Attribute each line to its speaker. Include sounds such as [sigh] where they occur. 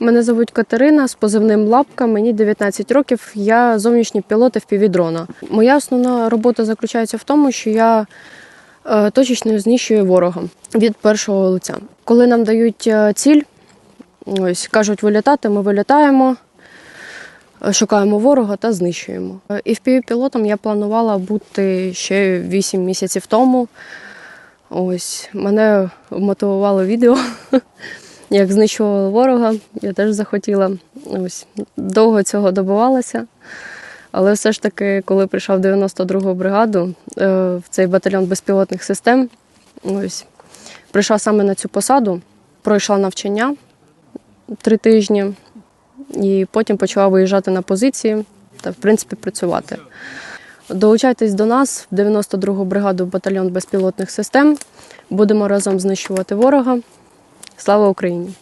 Speaker 1: Мене звуть Катерина з позивним Лапка. Мені 19 років. Я зовнішній пілот FPV-дрона. Моя основна робота заключається в тому, що я е, точечно знищую ворога від першого лиця. Коли нам дають е, ціль, ось кажуть вилітати, ми вилітаємо, е, шукаємо ворога та знищуємо. Е, FPV-пілотом я планувала бути ще 8 місяців тому. Ось мене мотивувало відео, [laughs] як знищували ворога. Я теж захотіла. Ось довго цього добивалася. Але все ж таки, коли прийшов 92-гу бригаду е, в цей батальйон безпілотних систем, ось прийшла саме на цю посаду, пройшла навчання три тижні і потім почала виїжджати на позиції та, в принципі, працювати. Долучайтесь до нас в 92-гу бригаду батальйон безпілотних систем. Будемо разом знищувати ворога. Слава Україні!